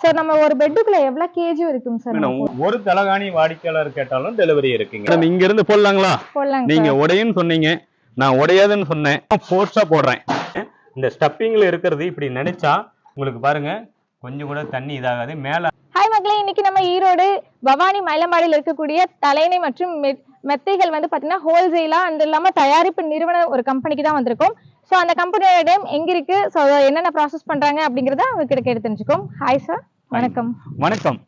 So நம்ம ஒரு பெட்டுக்குள்ள எவ்வளவு கேஜி இருக்குங்க சார் ஒரு தலகாணி வாடிக்கையாளர் கேட்டாலும் டெலிவரி இருக்குங்க. மேடம் இங்க இருந்து போடலாங்களா? போடலாங்க நீங்க சார் உடையுன்னு சொன்னீங்க. நான் உடையாதுன்னு சொன்னேன். ஃபோர்ஸா போடுறேன். இந்த ஸ்டப்பிங்ல இருக்கிறது இப்படி நினைச்சா உங்களுக்கு பாருங்க கொஞ்சம் கூட தண்ணி இதாகாது. மேல ஹாய் மக்களே இன்னைக்கு நம்ம ஈரோடு பவானி மயிலம்பாடியில் இருக்கக்கூடிய தலையணை மற்றும் மெத்- மெத்தைகள் வந்து பாத்தீங்கன்னா ஹோல்சேலா அந்த இல்லாம தயாரிப்பு நிறுவன ஒரு கம்பெனிக்கு தான் வந்திருக்கோம். ஸோ அந்த கம்பெனியோட நேம் எங்க இருக்கு? ஸோ என்னென்ன ப்ராசஸ் பண்றாங்க அப்படிங்கறத அவங்க கிட்ட கேட்டு தெரிஞ்சுக்கோம் ஹாய் சார் வணக்கம். வணக்கம்.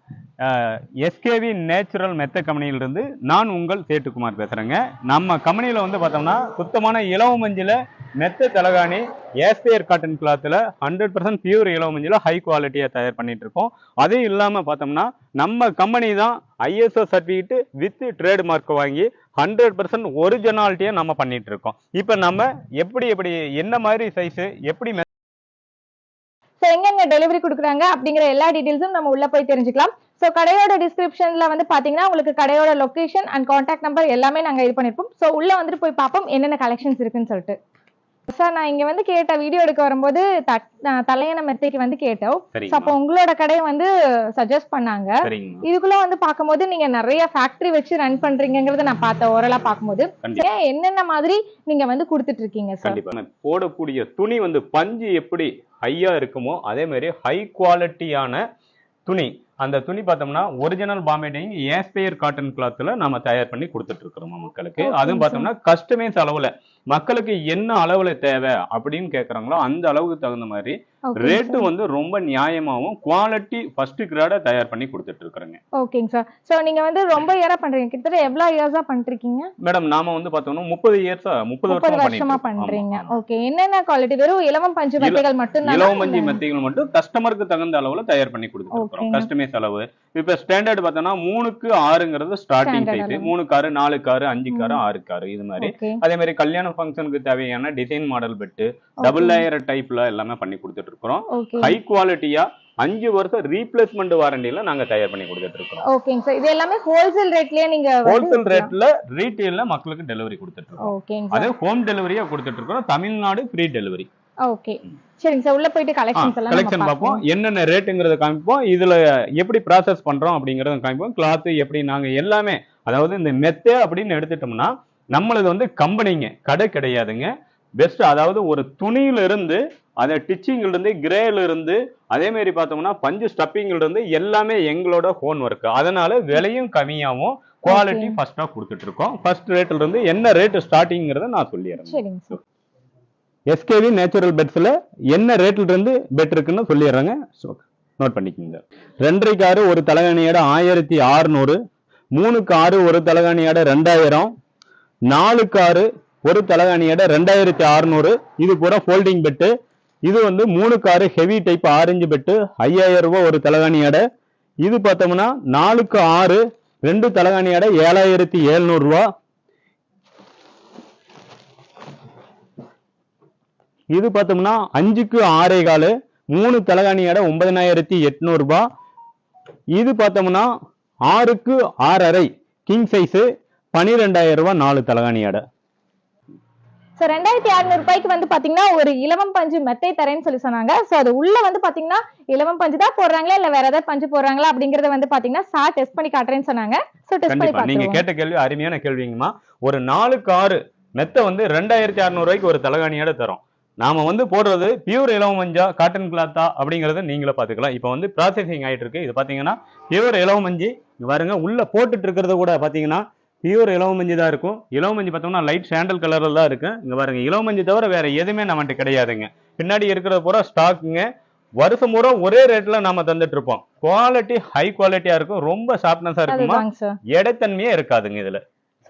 எஸ்கேவி நேச்சுரல் மெத்த கம்பெனியிலிருந்து நான் உங்கள் சேட்டுக்குமார் பேசுறேங்க. நம்ம கம்பெனியில வந்து பார்த்தோம்னா சுத்தமான இளவு மஞ்சில மெத்த தலகாணி ஏஸ்பியர் காட்டன் கிளாத்தில் ஹண்ட்ரட் பர்சன்ட் பியூர் இளவு மஞ்சில ஹை குவாலிட்டியாக தயார் பண்ணிகிட்டு இருக்கோம். அதுவும் இல்லாமல் பார்த்தோம்னா நம்ம கம்பெனி தான் ISO certificate with trade mark வாங்கி ஹண்ட்ரட் பர்சன்ட் ஒரிஜினாலிட்டியை நம்ம பண்ணிட்டு இருக்கோம் இப்போ நம்ம எப்படி எப்படி என்ன மாதிரி சைஸு எப்படி ஸோ எங்கெங்க டெலிவரி கொடுக்குறாங்க அப்படிங்கிற எல்லா டீட்டெயில்ஸும் நம்ம உள்ள போய் தெரிஞ்சுக்கலாம். ஸோ கடையோட டிஸ்கிரிப்ஷன்ல வந்து பாத்தீங்கன்னா உங்களுக்கு கடையோட லொகேஷன் அண்ட் காண்டாக்ட் நம்பர் எல்லாமே நாங்கள் இது பண்ணிருப்போம். ஸோ உள்ள வந்துட்டு போய் பார்ப்போம் என்னென்ன கலெக்ஷன்ஸ் இருக்குன்னு சொல்லிட்டு. சார் நான் இங்க வந்து கேட்ட வீடியோ எடுக்க வரும்போது தலையண மெத்தைக்கு வந்து கேட்டோம் அப்போ உங்களோட கடையை வந்து சஜஸ்ட் பண்ணாங்க. இதுக்குள்ள வந்து பார்க்கும்போது நீங்க நிறைய ஃபேக்டரி வச்சு ரன் பண்றீங்கங்கறத நான் பார்த்தேன் ஓரலா ஏன் என்னென்ன மாதிரி நீங்க வந்து கொடுத்துட்டு இருக்கீங்க சார் போடக்கூடிய துணி வந்து பஞ்சு எப்படி ஹையா இருக்குமோ அதே மாதிரி ஹை குவாலிட்டியான துணி. அந்த துணி பார்த்தோம்னா ஒரிஜினல் பாம்பேடிங் ஏஸ்பேயர் காட்டன் கிளாத்ல நம்ம தயார் பண்ணி கொடுத்துட்டு இருக்கிறோம் மக்களுக்கு? அதுவும். பார்த்தோம்னா கஸ்டமைஸ் அளவுல. மக்களுக்கு என்ன அளவுல தேவை அப்படின்னு கேக்குறாங்களோ அந்த அளவுக்கு தகுந்த மாதிரி ரேட்டு. வந்து ரொம்ப நியாயமாவும் குவாலிட்டி ஃபர்ஸ்ட் கிரேடா தயார் பண்ணி கொடுத்துட்டு இருக்கிறோங்க. ஓகேங்க சார் ஸோ நீங்க வந்து ரொம்ப இயரா பண்றீங்க. கிட்டத்தட்ட எவ்வளவு இயர்ஸா பண்ணிருக்கீங்க மேடம் நாம வந்து பார்த்தோம்னா முப்பது இயர்ஸா முப்பது வருஷமா ஆமா. ஓகே என்னென்ன குவாலிட்டி வெறும் இளவம் பஞ்சு மெத்தைகள் மட்டும் இலவமஞ்சி மெத்தைகள் மட்டும் கஸ்டமருக்கு தகுந்த அளவுல தயார் பண்ணி கொடுத்துருக்கோம் Okay. கஸ்டமைஸ் அளவு இப்ப ஸ்டாண்டர்ட் பார்த்தோம்னா மூணுக்கு ஆறுங்கிறது ஸ்டார்டிங் சைஸ். மூணு காரு நாலு காரு அஞ்சு காரு. ஆறு காரு இது மாதிரி. அதே மாதிரி கல்யாண ஃபங்க்ஷனுக்கு தேவையான design model bed double layer டைப்ல எல்லாமே பண்ணி கொடுத்துட்டு இருக்கிறோம். ஹை குவாலிட்டியா அஞ்சு வருஷம் ரீப்ளேஸ்மெண்ட் வாரண்டில நாங்க தயார் பண்ணி கொடுத்துட்டு இருக்கிறோம். ஓகேங்க சார். இது எல்லாமே ஹோல்சேல் ரேட்லயே நீங்க ஹோல்சேல் ரேட்ல ரீட்டெயில்ல மக்களுக்கு டெலிவரி கொடுத்துட்டு இருக்கோம் அதே ஹோம் டெலிவரியா கொடுத்துட்டு இருக்கிறோம். தமிழ்நாடு ஃப்ரீ டெலிவரி ஓகே சரிங்க சார் உள்ள போயிட்டு கலெக்ஷன்ஸ் எல்லாம் கலெக்ஷன் பார்ப்போம். என்னென்ன ரேட்டுங்கிறத காமிப்போம். இதுல எப்படி ப்ராசஸ் பண்றோம் அப்படிங்கறத காமிப்போம். கிளாத் எப்படி நாங்க எல்லாமே அதாவது இந்த மெத்தே அப்படின்னு எடுத்துட்டோம்னா நம்மளது வந்து கம்பெனிங்க கடை கிடையாதுங்க. பெஸ்ட் அதாவது ஒரு துணியில இருந்து அதை டிச்சிங்ல இருந்து கிரேல இருந்து அதே மாதிரி பார்த்தோம்னா பஞ்சு ஸ்டப்பிங்ல இருந்து எல்லாமே எங்களோட ஹோன் ஒர்க் அதனால விலையும் கம்மியாவும் குவாலிட்டி. ஃபர்ஸ்டா கொடுத்துட்டு இருக்கோம். ஃபர்ஸ்ட் ரேட்ல இருந்து என்ன ரேட் ஸ்டார்டிங்கிறத நான் சொல்லிடுறேன். எஸ்கேவி நேச்சுரல் பெட்ஸில் என்ன ரேட்டில் இருந்து பெட் இருக்குன்னு ஸோ நோட் பண்ணிக்கோங்க. ரெண்டரை காரு ஒரு தலைகாணியோட ஆயிரத்தி ஆறுநூறு. மூணு காரு ஒரு தலைகாணியோட ரெண்டாயிரம். நாலு காரு ஒரு தலைகாணியோட ரெண்டாயிரத்தி அறுநூறு இது பூரா ஃபோல்டிங் பெட்டு இது வந்து மூணு காரு ஹெவி டைப் ஆரஞ்சு பெட்டு ஐயாயிரம் ரூபாய் ஒரு தலைகாணியோட இது பார்த்தோம்னா நாலுக்கு ஆறு ரெண்டு தலைகாணியோட ஏழாயிரத்தி எழுநூறு இது பார்த்தோம்னா அஞ்சுக்கு ஆறே காலு மூணு தலகாணியோட ஒன்பதனாயிரத்தி எட்நூறு ரூபாய் இது பார்த்தோம்னா ஆறுக்கு ஆறரை கிங் சைஸு பனிரெண்டாயிரம் ரூபாய் நாலு தலகாணியோட சோ ரெண்டாயிரத்தி அறுநூறு ரூபாய்க்கு வந்து பாத்தீங்கன்னா ஒரு இலவம் பஞ்சு மெத்தை தரேன்னு சொல்லி சொன்னாங்க. சோ அது உள்ள வந்து பாத்தீங்கன்னா இலவம் பஞ்சு தான் போடுறாங்களா இல்ல வேற ஏதாவது பஞ்சு போடுறாங்களா அப்படிங்கறத வந்து பாத்தீங்கன்னா சார் டெஸ்ட் பண்ணி காட்டுறேன்னு சொன்னாங்க. சோ டெஸ்ட் பண்ணி நீங்க கேட்ட கேள்வி அருமையான கேள்விங்கம்மா. ஒரு நாலு காரு மெத்த வந்து ரெண்டாயிரத்தி அறுநூறு ரூபாய்க்கு ஒரு தலகாணியோட தரோம். நாம வந்து போடுறது பியூர் இலவ மஞ்சா காட்டன் கிளாத்தா அப்படிங்கறத நீங்களே பாத்துக்கலாம் இப்போ வந்து ப்ராசஸிங் ஆயிட்டு இருக்கு இது பாத்தீங்கன்னா பியூர் இலவ மஞ்சி. இங்க பாருங்க உள்ள போட்டுட்டு இருக்கிறது கூட பாத்தீங்கன்னா பியூர் இலவ மஞ்சி தான் இருக்கும். இலவ மஞ்சி பார்த்தோம்னா லைட் சாண்டல் கலர்ல தான் இருக்கு. இங்க பாருங்க இலவ மஞ்சி தவிர வேற எதுவுமே நம்மகிட்ட கிடையாதுங்க. பின்னாடி இருக்கிறது பூரா ஸ்டாக்குங்க வருஷம் பூரா ஒரே ரேட்ல நாம தந்துட்டு இருப்போம். குவாலிட்டி ஹை குவாலிட்டியா இருக்கும். ரொம்ப ஷார்ப்னஸா இருக்குமா? எடைத்தன்மையே இருக்காதுங்க இதுல.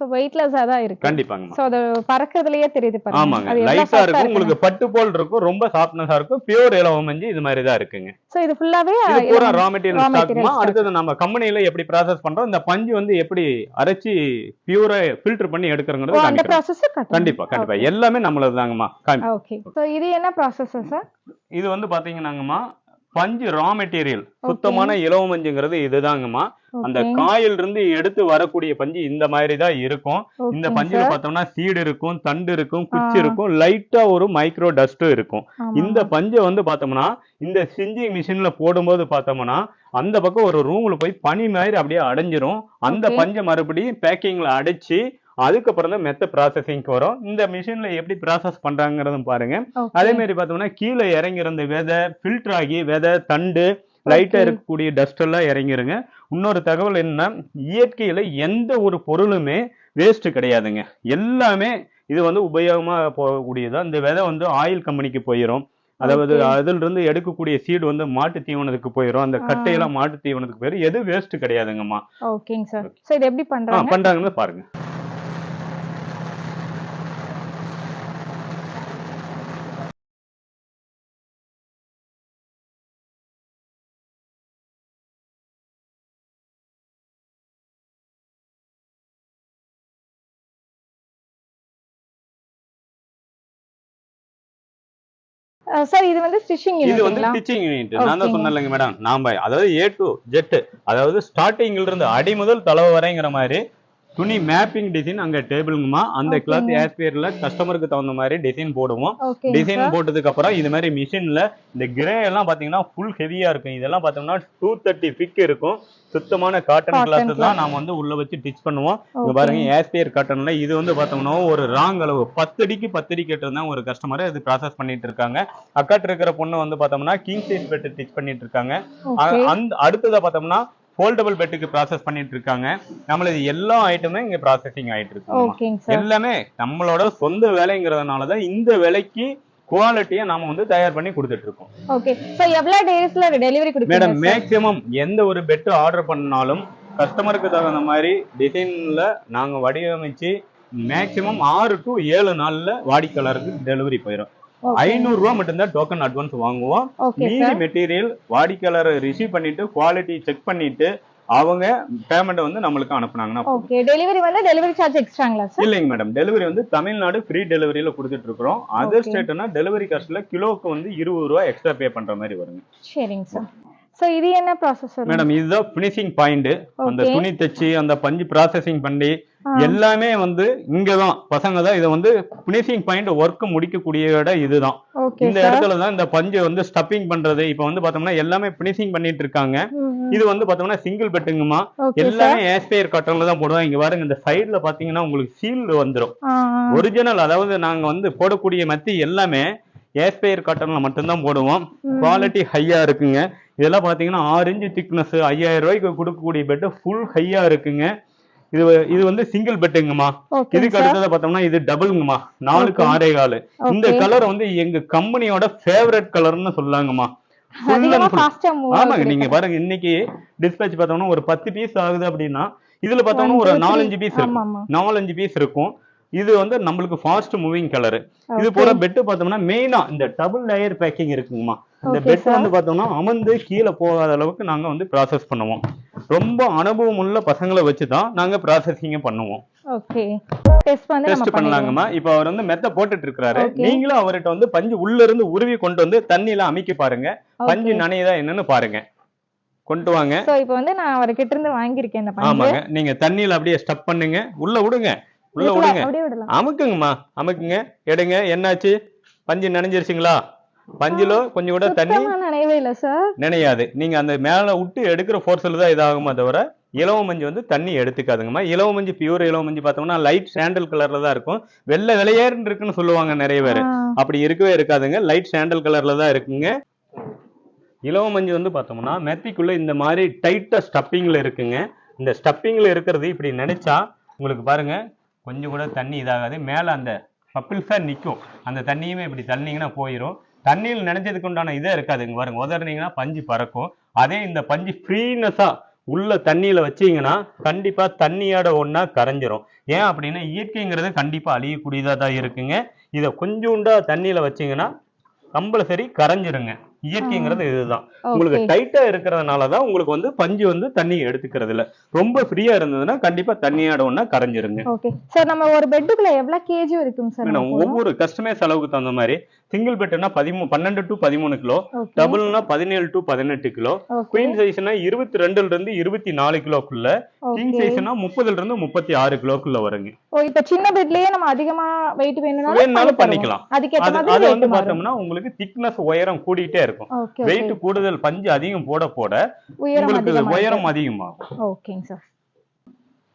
சோ வெயிட்லெஸ்ஸா தான் இருக்கு. கண்டிப்பாங்க சோ அது பறக்கிறதுலயே தெரியுது ஆமாங்க. லைட்டா இருக்கும். உங்களுக்கு பட்டு போல் இருக்கும். ரொம்ப சாஃப்ட்னஸா இருக்கும். பியூர் இலவ மஞ்சி இது மாதிரி தான் இருக்குங்க. சோ இது ஃபுல்லாவே இது பூரா ரா மெட்டீரியல் stock. அடுத்தது நம்ம கம்பெனில எப்படி ப்ராசஸ் பண்றோம்? இந்த பஞ்சு வந்து எப்படி அரைச்சி பியூரா ஃபில்டர் பண்ணி எடுக்கிறங்கிறது அந்த ப்ராசஸ் கண்டிப்பா கண்டிப்பா. எல்லாமே நம்மளது தாங்கம்மா காமி ஓகே சோ இது என்ன ப்ராசஸ் சார் இது வந்து பாத்தீங்கன்னாங்கம்மா பஞ்சு ரா மெட்டீரியல் சுத்தமான இலவ மஞ்சுங்கிறது இதுதாங்கம்மா அந்த. காயில் இருந்து எடுத்து வரக்கூடிய பஞ்சு இந்த மாதிரி தான் இருக்கும் இந்த பஞ்சுல. பார்த்தோம்னா சீடு இருக்கும் தண்டு இருக்கும் குச்சி. இருக்கும் லைட்டா ஒரு மைக்ரோ டஸ்டும் இருக்கும். இந்த பஞ்சை வந்து பார்த்தோம்னா இந்த சிஞ்சிங் மிஷின்ல போடும்போது பார்த்தோம்னா அந்த பக்கம் ஒரு ரூம்ல போய் பனி மாதிரி அப்படியே அடைஞ்சிரும் அந்த. பஞ்சை மறுபடியும் பேக்கிங்ல அடைச்சு அதுக்கப்புறம் தான் மெத்த ப்ராசஸிங்க்கு வரும். இந்த மிஷின்ல எப்படி ப்ராசஸ் பண்றாங்கிறதும் பாருங்க. அதே மாதிரி பார்த்தோம்னா கீழே இறங்கிற அந்த விதை ஃபில்டர் ஆகி விதை தண்டு லைட்டா. இருக்கக்கூடிய டஸ்ட் எல்லாம் இறங்கிருங்க. இன்னொரு தகவல் என்ன இயற்கையில எந்த ஒரு பொருளுமே வேஸ்ட் கிடையாதுங்க. எல்லாமே இது வந்து உபயோகமா போகக்கூடியது இந்த விதை வந்து ஆயில் கம்பெனிக்கு போயிடும் அதாவது. அதுல இருந்து எடுக்கக்கூடிய சீடு வந்து மாட்டு தீவனத்துக்கு போயிடும் அந்த. கட்டையெல்லாம் மாட்டு தீவனத்துக்கு போயிடும் எது வேஸ்ட் கிடையாதுங்கம்மா. ஓகேங்க சார் இது எப்படி பண்றாங்க? பண்றாங்கன்னு பாருங்க. சார் இது வந்து ஸ்டிச்சிங் இது வந்து ஸ்டிச்சிங் யூனிட் நான் தான். சொன்னேன்லங்க மேடம் நாம அதாவது ஏ டு ஜெட் அதாவது ஸ்டார்டிங்ல இருந்து அடி முதல் தளவு வரைங்கிற மாதிரி துணி மேப்பிங் டிசைன் அங்க டேபிளுங்கம்மா. அந்த. கிளாத் ஏஸ்பியர்ல கஸ்டமருக்கு தகுந்த மாதிரி டிசைன் போடுவோம். டிசைன் போட்டதுக்கு அப்புறம் இது மாதிரி மிஷின்ல இந்த கிரே எல்லாம் பாத்தீங்கன்னா ஃபுல் ஹெவியா இருக்கும். இதெல்லாம் பாத்தோம்னா டூ தேர்ட்டி ஃபிக் இருக்கும். சுத்தமான காட்டன் கிளாத். தான் நாம வந்து உள்ள வச்சு டிச் பண்ணுவோம். இங்க. பாருங்க ஏஸ்பியர் காட்டன்ல இது வந்து பார்த்தோம்னா ஒரு ராங் அளவு. பத்து அடிக்கு பத்து அடி கேட்டிருந்தா ஒரு கஸ்டமர் இது ப்ராசஸ் பண்ணிட்டு இருக்காங்க. அக்காட்டு இருக்கிற பொண்ணு வந்து பார்த்தோம்னா கிங் சைஸ் பெட் டிச் பண்ணிட்டு இருக்காங்க. அந்த அடுத்ததா பார்த்தோம்னா ஃபோல்டபுள் பெட்டுக்கு ப்ராசஸ் பண்ணிட்டு இருக்காங்க. நம்மளது எல்லா ஐட்டமே இங்க ப்ராசஸிங் ஆயிட்டு இருக்கு. எல்லாமே நம்மளோட சொந்த வேலைங்கிறதுனால தான் இந்த விலைக்கு குவாலிட்டியை நாம வந்து தயார் பண்ணி கொடுத்துட்டு இருக்கோம். ஓகே சோ எவ்வளவு டேஸ்ல டெலிவரி மேடம் கொடுப்பீங்க சார் மேக்ஸிமம் எந்த ஒரு பெட் ஆர்டர் பண்ணாலும் கஸ்டமருக்கு தகுந்த மாதிரி டிசைன்ல நாங்க வடிவமைச்சு மேக்ஸிமம் ஆறு டு ஏழு நாள்ல வாடிக்கையாளருக்கு டெலிவரி போயிடும் ஐநூறு ரூபா மட்டும்தான் டோக்கன் அட்வான்ஸ் வாங்குவோம். மீதி மெட்டீரியல் வாடிக்கையாளர் ரிசீவ் பண்ணிட்டு குவாலிட்டி செக் பண்ணிட்டு அவங்க பேமெண்ட் வந்து நம்மளுக்கு அனுப்புனாங்கன்னா. ஓகே டெலிவரி வந்து டெலிவரி சார்ஜ் எக்ஸ்ட்ராங்களா சார் இல்லைங்க மேடம் டெலிவரி வந்து தமிழ்நாடு ஃப்ரீ டெலிவரியில கொடுத்துட்டு இருக்கிறோம். அதர். ஸ்டேட்னா டெலிவரி காஸ்ட்ல கிலோவுக்கு வந்து இருபது ரூபா எக்ஸ்ட்ரா பே பண்ற மாதிரி வருங்க. சரிங்க சார் சோ இது என்ன ப்ராசஸ் மேடம் இதுதான் ஃபினிஷிங் பாயிண்ட் அந்த. துணி தச்சு அந்த பஞ்சு ப்ராசஸிங் பண்ணி. எல்லாமே வந்து இங்கதான். பசங்க தான் இதை வந்து ஃபினிஷிங் பாயிண்ட் ஒர்க் முடிக்கக்கூடிய இடம் இதுதான் இந்த இடத்துல தான் இந்த பஞ்சு வந்து ஸ்டப்பிங் பண்றது. இப்போ வந்து பார்த்தோம்னா எல்லாமே ஃபினிஷிங் பண்ணிட்டு இருக்காங்க. இது வந்து பார்த்தோம்னா சிங்கிள் பெட்டுங்கம்மா எல்லாமே ஏஸ்பயர் காட்டன்ல தான் போடுவாங்க. இங்க பாருங்க இந்த சைடுல பாத்தீங்கன்னா உங்களுக்கு சீல் வந்துரும். ஒரிஜினல் அதாவது நாங்க வந்து போடக்கூடிய மத்தி எல்லாமே ஏஸ்பயர் காட்டன்ல மட்டும்தான் போடுவோம். குவாலிட்டி ஹையா இருக்குங்க. இதெல்லாம் பாத்தீங்கன்னா ஆறு இன்ச்சு திக்னஸ் ஐயாயிரம் ரூபாய்க்கு கொடுக்கக்கூடிய பெட் ஃபுல் ஹையா இருக்குங்க. இது இது வந்து சிங்கிள் பெட்டுங்கம்மா இதுக்கு அடுத்தது பார்த்தோம்னா இது டபுள்ங்கம்மா நாலுக்கு. ஆறே காலு. இந்த கலர் வந்து எங்க கம்பெனியோட ஃபேவரட் கலர்னு சொல்லாங்கம்மா. ஆமாங்க நீங்க பாருங்க இன்னைக்கு டிஸ்பேச் பார்த்தோம்னா ஒரு பத்து பீஸ் ஆகுது அப்படின்னா இதுல பார்த்தோம்னா ஒரு நாலஞ்சு பீஸ் இருக்கும் நாலஞ்சு பீஸ் இருக்கும். இது வந்து நம்மளுக்கு ஃபாஸ்ட் மூவிங் கலர் இது. போல பெட் பார்த்தோம்னா மெயினா இந்த டபுள் லேயர் பேக்கிங் இருக்குங்கம்மா. இந்த பெட். வந்து பார்த்தோம்னா அமர்ந்து கீழே போகாத அளவுக்கு நாங்க வந்து ப்ராசஸ் பண்ணுவோம். ரொம்ப அனுபவம் உள்ள பசங்களை வச்சு தான் நாங்க ப்ராசஸிங்க பண்ணுவோம். ஓகே டெஸ்ட் பண்ணலாங்கம்மா. இப்போ அவர் வந்து மெத்த போட்டுட்டு இருக்காரு Okay. நீங்களும் அவர்கிட்ட வந்து பஞ்சு உள்ள இருந்து உருவி கொண்டு வந்து தண்ணியில அமைக்க பாருங்க. பஞ்சு நனையுதா என்னன்னு பாருங்க. கொண்டு வாங்க. சோ இப்போ வந்து நான் அவர்கிட்ட இருந்து வாங்கியிருக்கேன் இந்த பஞ்சு. ஆமாங்க. நீங்க தண்ணியில அப்படியே ஸ்டப் பண்ணுங்க. உள்ள விடுங்க உள்ள விடுங்க அமுக்குங்கம்மா. அமுக்குங்க. எடுங்க. என்னாச்சு? பஞ்சு நனைஞ்சிருச்சுங்களா? பஞ்சுல கொஞ்சம் கூட தண்ணி நனையவே இல்ல சார் நினையாது. நீங்க அந்த மேல விட்டு எடுக்கிற ஃபோர்ஸ்ல தான் இதாகுமா தவிர இலவ மஞ்சு வந்து தண்ணி எடுத்துக்காதுங்கம்மா. இலவ மஞ்சு பியூர் இலவ மஞ்சு பார்த்தோம்னா லைட் சாண்டல் கலர்ல தான் இருக்கும். வெள்ளை வெளியேறுன்னு இருக்குன்னு சொல்லுவாங்க நிறைய பேர். அப்படி இருக்கவே இருக்காதுங்க. லைட் சாண்டல் கலர்ல தான் இருக்குங்க. இலவ மஞ்சு வந்து பார்த்தோம்னா மெத்திக்குள்ள இந்த மாதிரி டைட்டா ஸ்டப்பிங்ல இருக்குங்க. இந்த ஸ்டப்பிங்ல இருக்கிறது இப்படி நினைச்சா உங்களுக்கு பாருங்க கொஞ்சம் கூட தண்ணி இதாகாது. மேல அந்த பப்பிள்ஸா நிற்கும் அந்த தண்ணியுமே இப்படி தள்ளினீங்கன்னா போயிடும் தண்ணியில் நினைஞ்சதுக்கு உண்டான இதே இருக்காதுங்க பாருங்க உதறினீங்கன்னா பஞ்சு பறக்கும். அதே இந்த பஞ்சு ஃப்ரீனஸா உள்ள தண்ணியில வச்சீங்கன்னா கண்டிப்பா தண்ணியோட ஒன்றா கரைஞ்சிரும். ஏன் அப்படின்னா இயற்கைங்கிறது கண்டிப்பா அழியக்கூடியதா தான் இருக்குங்க. இதை கொஞ்சோண்டா தண்ணியில வச்சீங்கன்னா கம்பல்சரி கரைஞ்சிருங்க. இயற்கைங்கிறது இதுதான். உங்களுக்கு டைட்டா இருக்கிறதுனால தான் உங்களுக்கு வந்து பஞ்சு வந்து தண்ணி எடுத்துக்கிறது இல்ல. ரொம்ப ஃப்ரீயா இருந்ததுன்னா கண்டிப்பா தண்ணி ஆடவுன்னா கரைஞ்சிருங்க. ஓகே. சார் நம்ம ஒரு பெட்டுக்குள்ள எவ்வளவு கேஜி இருக்கும் சார் ஒவ்வொரு கஸ்டமைஸ் அளவுக்கு தகுந்த மாதிரி சிங்கிள் பெட்னா பதிமூணு பன்னெண்டு டு பதிமூணு கிலோ டபுள்னா பதினேழு டு பதினெட்டு கிலோ குயின் சைஸ்னா இருபத்தி ரெண்டுல இருந்து இருபத்தி நாலு கிலோக்குள்ள கிங் சைஸ்னா முப்பதுல இருந்து முப்பத்தி ஆறு கிலோக்குள்ள வருங்க. இப்ப சின்ன பெட்லயே நம்ம அதிகமா வெயிட் வேணும்னாலும். பண்ணிக்கலாம். அது வந்து மாறும். பார்த்தோம்னா உங்களுக்கு திக்னஸ் உயரம் கூடிட்டே இருக்கும் ஓகே வெயிட் கூடுதல் பஞ்சு அதிகம் போட போட உங்களுக்கு உயரம் அதிகமாகும். ஓகேங்க சார்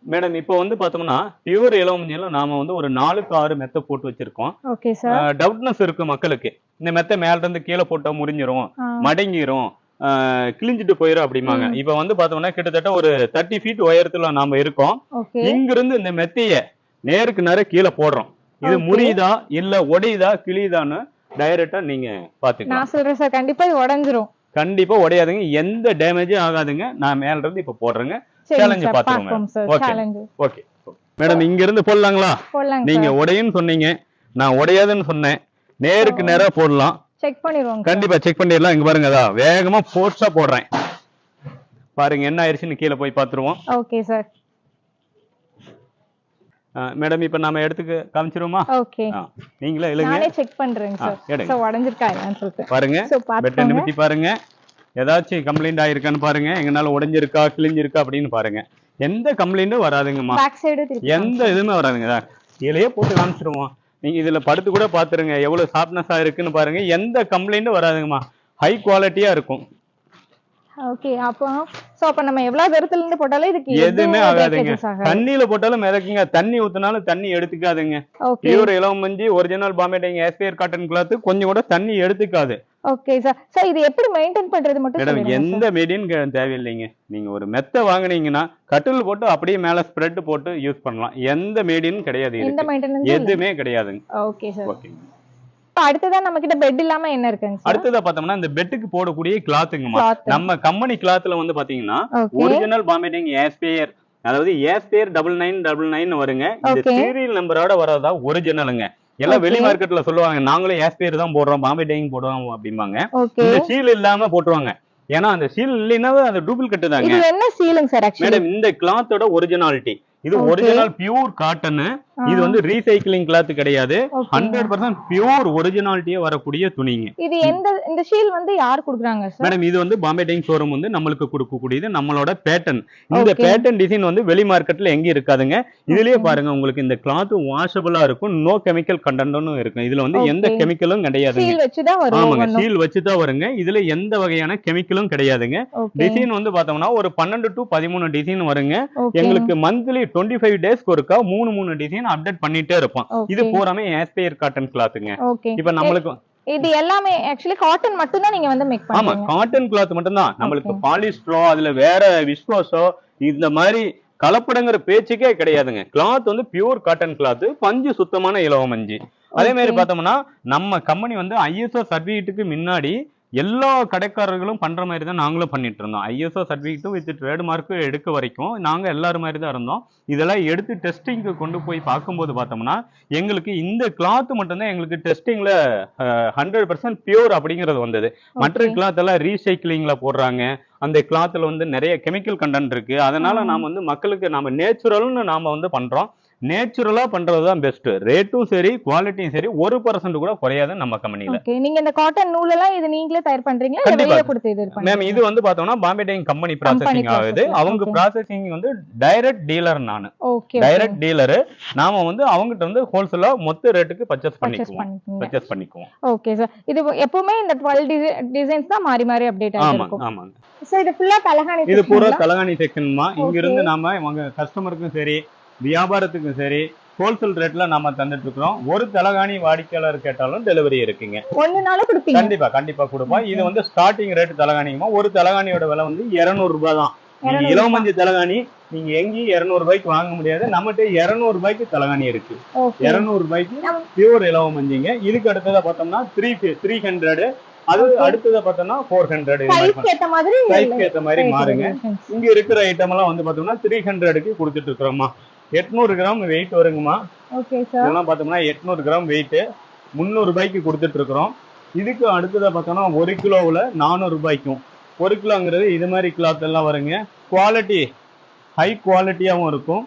மேடம் இப்போ வந்து பார்த்தோம்னா பியூர் இளவஞ்சியில நாம வந்து ஒரு நாலுக்கு ஆறு மெத்த போட்டு வச்சிருக்கோம். ஓகே சார் டவுட்னஸ் இருக்கு மக்களுக்கு. இந்த மெத்த மேல இருந்து கீழே போட்டா முறிஞ்சிரும் மடங்கிரும் கிழிஞ்சிட்டு போயிரும் அப்படிம்பாங்க. ம். இப்ப வந்து பார்த்தோம்னா கிட்டத்தட்ட ஒரு தேர்ட்டி ஃபீட் உயரத்துல நாம இருக்கோம். இங்கிருந்து இந்த மெத்தைய நேருக்கு நேர கீழே போடுறோம். இது. முறியுதா இல்ல உடையுதா கிழியுதான்னு டைரக்டா நீங்க பாத்துக்கலாம். நான் சொல்றேன் சார் கண்டிப்பா இது உடைஞ்சிரும். கண்டிப்பா உடையாதுங்க. எந்த டேமேஜும் ஆகாதுங்க. நான் மேல இருந்து இப்ப போடுறேங்க. சார் பாத்துக்கோங்க. Challenge okay madam. இங்க இருந்து போடலாங்களா? போடலாங்க நீங்க உடையுன்னு சொன்னீங்க. நான் உடையாதுன்னு சொன்னேன். நேருக்கு. நேரா போடலாம். செக் பண்ணிடுவோம் கண்டிப்பா செக் பண்ணிடலாம். இங்க பாருங்க அதா. வேகமா ஃபோர்ஸா போடுறேன். பாருங்க என்ன ஆயிடுச்சுன்னு கீழே போய் பாத்துருவோம். ஓகே சார் மேடம் இப்ப நாம எடுத்துக்க காமிச்சிருவோமா? ஓகே. நீங்களே இல்லைங்க நானே செக் பண்றேங்க ஆ, சார். சார் உடைஞ்சிருக்கா இல்லையான்னு சொல்லிட்டு. பாருங்க. சோ பெட்டை நிமித்தி பாருங்க. ஏதாச்சும் கம்ப்ளைண்ட் ஆயிருக்கான்னு பாருங்க. எங்கனால உடைஞ்சிருக்கா கிழிஞ்சிருக்கா அப்படின்னு பாருங்க. எந்த கம்ப்ளைண்ட்டும் வராதுங்கம்மா. பேக் சைடு திருப்பி எந்த இதுவுமே வராதுங்க. இதா, கீழேயே போட்டு காமிச்சிருவோம். நீங்க இதுல படுத்து கூட பாத்துருங்க. எவ்வளவு சாஃப்ட்னஸா இருக்குன்னு பாருங்க. எந்த கம்ப்ளைண்ட்டும் வராதுங்கம்மா. ஹை குவாலிட்டியா இருக்கும். ஓகே அப்போ சோ அப்ப நம்ம எவ்வளவு தூரத்துல இருந்து போட்டாலும் இதுக்கு எதுவுமே ஆகாதுங்க. ஆகாது. தண்ணியில போட்டாலும் மிதக்குங்க. தண்ணி ஊத்துனாலும் தண்ணி எடுத்துக்காதுங்க. பியூர் இளவம் மஞ்சி ஒரிஜினல் பாம்பேட்டிங் ஆஸ்பியர் காட்டன் கிளாத் கொஞ்சம் கூட தண்ணி எடுத்துக்காது. ஓகே சார் சார் இது எப்படி மெயின்டைன் பண்றது மட்டும் மேடம் எந்த மீடியம் தேவையில்லைங்க. நீங்க ஒரு மெத்த வாங்குனீங்கன்னா கட்டில் போட்டு அப்படியே மேல ஸ்ப்ரெட் போட்டு யூஸ் பண்ணலாம். எந்த மீடியம் கிடையாது எதுவுமே கிடையாதுங்க. ஓகே சார் ஓகேங்க அடுத்ததா நம்ம கிட்ட பெட் இல்லாம என்ன இருக்குங்க அடுத்ததா பார்த்தோம்னா இந்த பெட்டுக்கு போடக்கூடிய கிளாத்துங்கம்மா. நம்ம கம்பெனி கிளாத்ல வந்து பாத்தீங்கன்னா ஒரிஜினல் பாம்பேட்டிங் ஏஸ்பேயர் அதாவது ஏஸ்பேயர் டபுள் நைன் டபுள் நைன் வருங்க. இந்த. சீரியல் நம்பரோட வரதா ஒரிஜினலுங்க எல்லாம் வெளி. மார்க்கெட்ல சொல்லுவாங்க நாங்களும் ஏஸ்பேயர் தான் போடுறோம் பாம்பே டைங் போடுறோம் அப்படிம்பாங்க. இந்த சீல் இல்லாம போட்டுருவாங்க. ஏன்னா அந்த சீல் இல்லைன்னா அது டூப்ளிகேட் தாங்க. என்ன சீலுங்க சார் மேடம் இந்த கிளாத்தோட ஒரிஜினாலிட்டி இது. ஒரிஜினல் பியூர் காட்டன் இது வந்து ரீசைக்கிளிங் கிளாத் கிடையாது. ஹண்ட்ரட் பர்சன்ட் பியூர் ஒரிஜினாலிட்டியே வரக்கூடிய துணிங்க. இது எந்த இந்த ஷீல் வந்து யார் குடுக்குறாங்க சார் மேடம் இது வந்து பாம்பே டைங் ஷோரூம் வந்து நம்மளுக்கு கொடுக்கக்கூடியது நம்மளோட பேட்டர்ன் இந்த. பேட்டர்ன் டிசைன் வந்து வெளி மார்க்கெட்ல எங்கேயும் இருக்காதுங்க. இதுலயே. பாருங்க உங்களுக்கு இந்த கிளாத் வாஷபிளா இருக்கும் நோ கெமிக்கல் கண்டனும் இருக்கும். இதுல வந்து எந்த. கெமிக்கலும் ஷீல் வரும் ஆமாங்க ஒவ்வொன்றும். சீல் வச்சு தான் வருங்க. இதுல எந்த வகையான கெமிக்கலும் கிடையாதுங்க. டிசைன் வந்து பார்த்தோம்னா ஒரு பன்னெண்டு டு பதிமூணு டிசைன் வருங்க. எங்களுக்கு மந்த்லி டுவெண்ட்டி ஃபைவ் டேஸ்க்கு ஒருக்கா மூணு மூணு டிசைன் அப்டேட் பண்ணிட்டே இருப்போம். ஓகே இது பூராமே ஆஸ்பயர் காட்டன் கிளாத்துங்க இப்ப நம்மளுக்கு இது எல்லாமே ஆக்சுவலி காட்டன் மட்டும் தான் நீங்க வந்து மேக் ஆமா பண்றீங்க காட்டன் கிளாத் மட்டும்தான். நம்மளுக்கு Okay. பாலிஸ்டரோ அதுல வேற விஸ்வாசோ இந்த மாதிரி கலப்படங்கிற பேச்சுக்கே கிடையாதுங்க. கிளாத் வந்து பியூர் காட்டன் கிளாத் பஞ்சு சுத்தமான இலவ மஞ்சு. அதே மாதிரி. பார்த்தோம்னா நம்ம கம்பெனி வந்து ஐஎஸ்ஓ சர்டிஃபிகேட்டுக்கு முன்னாடி எல்லா கடைக்காரர்களும் பண்ற மாதிரி தான் நாங்களும் பண்ணிட்டு இருந்தோம். ஐஎஸ்ஓ சர்டிஃபிகேட்டும் வித் ட்ரேட் மார்க் எடுக்க வரைக்கும் நாங்க எல்லாரும் மாதிரி தான் இருந்தோம். இதெல்லாம் எடுத்து டெஸ்டிங்க்கு கொண்டு போய் பார்க்கும்போது பார்த்தோம்னா எங்களுக்கு இந்த கிளாத் மட்டும்தான் எங்களுக்கு டெஸ்டிங்ல ஹண்ட்ரட் பர்சன்ட் பியூர் அப்படிங்கிறது வந்தது. மற்ற. கிளாத் எல்லாம் ரீசைக்கிளிங்ல போடுறாங்க. அந்த கிளாத்ல வந்து நிறைய கெமிக்கல் கண்டென்ட் இருக்கு. அதனால. நாம வந்து மக்களுக்கு நாம நேச்சுரல்னு நாம வந்து பண்றோம். நேச்சுரலா பண்றது தான் பெஸ்ட் ரேட்டும் சரி குவாலிட்டியும் சரி ஒரு பர்சன்ட் கூட குறையாது நம்ம கம்பெனில ஓகே நீங்க இந்த காட்டன் நூல் எல்லாம் இது நீங்களே தயார் இது மேம் இது வந்து பார்த்தோம்னா பாம்பே டைங் கம்பெனி ப்ராசஸிங் ஆகுது. அவங்க. ப்ராசஸிங் வந்து டைரக்ட் டீலர் நானு. ஓகே டைரக்ட் டீலரு நாம வந்து அவங்ககிட்ட வந்து ஹோல்சேலா மொத்த ரேட்டுக்கு பர்ச்சேஸ் பண்ணிக்குவோம். பர்ச்சேஸ் பண்ணிக்குவோம். ஓகே சார் இது எப்பவுமே இந்த 12 டிசைன்ஸ் தான் மாறி மாறி அப்டேட் ஆகிருக்கும் ஆமாங்க சார் இது ஃபுல்லா தலகாணி இது பூரா? தலகாணி செக்ஷன்மா இங்க. இருந்து நாம உங்க கஸ்டமருக்கும் சரி வியாபாரத்துக்கும் சரி ஹோல்சேல் ரேட்ல நாம தந்துட்டு இருக்கிறோம் ஒரு தலகாணி வாடிக்கையாளர் கேட்டாலும் டெலிவரி இருக்குங்க. கண்டிப்பா கண்டிப்பா கொடுப்போம். இது வந்து ஸ்டார்டிங் ரேட் தலகாணிங்கம்மா ஒரு தலகாணியோட விலை வந்து 200 ரூபாய் தான். நீங்க 200 இளவமஞ்சி தலகாணி நீங்க எங்கேயும் 200 ரூபாய்க்கு வாங்க முடியாது. நம்மகிட்ட 200 ரூபாய்க்கு தலகாணி இருக்கு. 200 ரூபாய்க்கு நம்ம- பியூர் இளவமஞ்சிங்க. இதுக்கு அடுத்ததா பார்த்தோம்னா த்ரீ த்ரீ ஹண்ட்ரட் அது. அடுத்ததா பார்த்தோம்னா ஃபோர் ஹண்ட்ரட் ஏத்த மாதிரி மாறுங்க. இங்க இருக்கிற ஐட்டம் எல்லாம் வந்து பார்த்தோம்னா த்ரீ ஹண்ட்ரடுக்கு கொடுத்துட்டு இருக்கிறோம்மா. எட்நூறு கிராம் வெயிட் வருங்கம்மா. ஓகே சார் இதெல்லாம் பார்த்தோம்னா எட்நூறு கிராம் வெயிட் முந்நூறு ரூபாய்க்கு கொடுத்துட்டு இருக்கிறோம் இதுக்கு அடுத்ததை பார்த்தோம்னா ஒரு கிலோவில் நானூறு ரூபாய்க்கும். ஒரு கிலோங்கிறது இது மாதிரி கிளாத் எல்லாம் வருங்க. குவாலிட்டி ஹை குவாலிட்டியாகவும் இருக்கும்.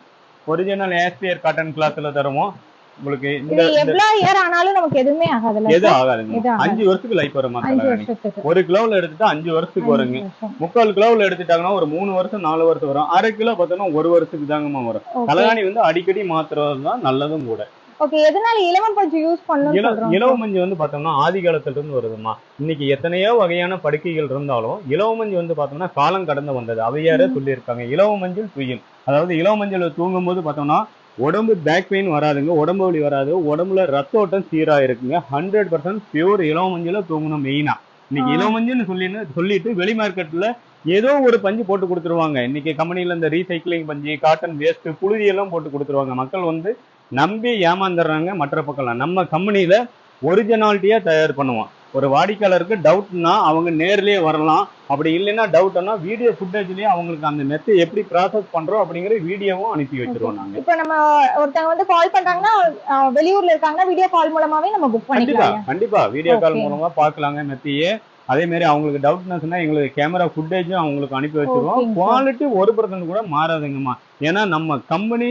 ஒரிஜினல் ஏஸ்பியர் காட்டன் கிளாத்தில் தருவோம். உங்களுக்கு இந்த எவ்வளவு இயர் ஆனாலும் நமக்கு எதுவுமே ஆகாதுல்ல. எது sir? ஆகாதுங்க. அஞ்சு வருஷத்துக்கு லைஃப் தலைகாணி. வருஷத்துக்கு. ஒரு கிலோவில் எடுத்துட்டா அஞ்சு வருஷத்துக்கு வருங்க. முக்கால் கிலோவில் எடுத்துட்டாங்கன்னா ஒரு மூணு வருஷம் நாலு வருஷம் வரும். அரை கிலோ பார்த்தோம்னா ஒரு வருஷத்துக்கு தாங்கம்மா வரும். தலைகாணி வந்து அடிக்கடி மாத்துறது தான் நல்லதும் கூட. ஓகே எதனால இலவம் பஞ்சு யூஸ் பண்ணணும்னு இள சொல்றோம்? இலவ மஞ்சு வந்து பார்த்தோம்னா ஆதி காலத்துல இருந்து வருதுமா இன்னைக்கு எத்தனையோ வகையான படுக்கைகள் இருந்தாலும் இலவ மஞ்சு வந்து பார்த்தோம்னா காலம் கடந்து வந்தது. அவையாரே சொல்லியிருக்காங்க. இலவ மஞ்சள் துயில் அதாவது இலவ மஞ்சள் தூங்கும் போது பார்த்தோம்னா உடம்பு பேக் பெயின் வராதுங்க உடம்பு வலி வராது. உடம்புல ரத்த ஓட்டம் சீரா இருக்குங்க ஹண்ட்ரட் பர்சன்ட் பியூர் இலவ மஞ்சள் தூங்கணும் மெயினா இன்னைக்கு மஞ்சள்னு சொல்லின்னு சொல்லிட்டு வெளி மார்க்கெட்ல ஏதோ ஒரு பஞ்சு போட்டு கொடுத்துருவாங்க. இன்னைக்கு கம்பெனில இந்த ரீசைக்ளிங் பஞ்சு காட்டன் வேஸ்ட் புழுதி எல்லாம் போட்டு கொடுத்துருவாங்க. மக்கள் வந்து நம்பி ஏமாந்துடுறாங்க மற்ற பக்கம் நம்ம கம்பெனியில ஒரிஜினாலிட்டியா தயார் பண்ணுவோம். ஒரு வாடிக்கையாளருக்கு டவுட்னா அவங்க நேர்லயே வரலாம். அப்படி இல்லைன்னா டவுட்னா வீடியோ ஃபுட்டேஜ்லயே அவங்களுக்கு அந்த மெத்தை எப்படி ப்ராசஸ் பண்றோம் அப்படிங்கிற வீடியோவும் அனுப்பி வச்சிருவோம் நாங்க. இப்போ நம்ம ஒருத்தவங்க வந்து கால் பண்றாங்கன்னா வெளியூர்ல இருக்காங்கன்னா வீடியோ கால் மூலமாவே நம்ம புக் பண்ணிக்கலாம் கண்டிப்பா வீடியோ கால். மூலமா பார்க்கலாங்க மெத்தையே அதே மாதிரி அவங்களுக்கு டவுட்னஸ்னா எங்களுக்கு கேமரா ஃபுட்டேஜும் அவங்களுக்கு அனுப்பி வச்சிருவோம். குவாலிட்டி ஒரு பர்சன்ட் கூட மாறாதுங்கம்மா. ஏன்னா நம்ம கம்பெனி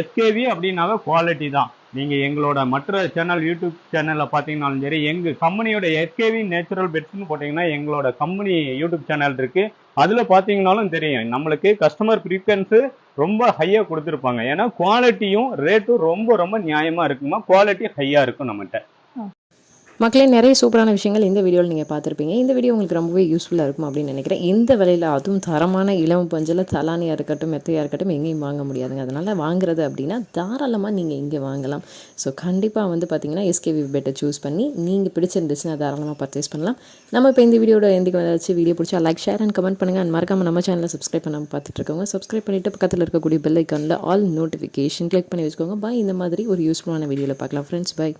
எஸ்கேவி அப்படின்னாவே குவாலிட்டி தான். நீங்கள் எங்களோட மற்ற சேனல் யூடியூப் சேனலில் பார்த்தீங்கனாலும் சரி எங்கள் கம்பெனியோட எஸ்கேவி நேச்சுரல் பெட்ஸ்னு போட்டிங்கன்னா எங்களோட கம்பெனி யூடியூப் சேனல் இருக்குது அதில் பார்த்தீங்கனாலும் தெரியும் நம்மளுக்கு கஸ்டமர் ப்ரிஃபரன்ஸு ரொம்ப ஹையாக கொடுத்துருப்பாங்க. ஏன்னா குவாலிட்டியும் ரேட்டும் ரொம்ப ரொம்ப நியாயமாக இருக்குமா? குவாலிட்டி ஹையாக இருக்கும் நம்மகிட்ட. மக்களே நிறைய சூப்பரான விஷயங்கள் இந்த வீடியோவில் நீங்கள் பார்த்துருப்பீங்க. இந்த வீடியோ உங்களுக்கு ரொம்பவே யூஸ்ஃபுல்லாக இருக்கும் அப்படின்னு நினைக்கிறேன். இந்த விலையில் அதுவும் தரமான இளம் பஞ்சில் தலானியாக இருக்கட்டும் மெத்தையாக இருக்கட்டும் எங்கேயும் வாங்க முடியாதுங்க. அதனால் வாங்குறது அப்படின்னா தாராளமாக நீங்கள் இங்கே வாங்கலாம். ஸோ கண்டிப்பாக வந்து பார்த்தீங்கன்னா எஸ்கேவி பெட்டை சூஸ் பண்ணி நீங்கள் பிடிச்சிருந்துச்சுன்னா தாராளமாக பர்ச்சேஸ் பண்ணலாம். நம்ம இப்போ இந்த வீடியோட எந்திக்கு வந்தாச்சு. வீடியோ பிடிச்சா லைக் ஷேர் அண்ட் கமெண்ட் பண்ணுங்கள் அண்ட் மறக்காமல் நம்ம சேனலில் சப்ஸ்கிரைப் பண்ணாமல் பார்த்துட்ருக்கோங்க சப்ஸ்கிரைப் பண்ணிவிட்டு பக்கத்தில் இருக்கக்கூடிய பெல் ஐக்கானில் ஆல் நோட்டிஃபிகேஷன் கிளிக் பண்ணி வச்சுக்கோங்க. பாய் இந்த மாதிரி ஒரு யூஸ்ஃபுல்லான வீடியோவில் பார்க்கலாம். Friends by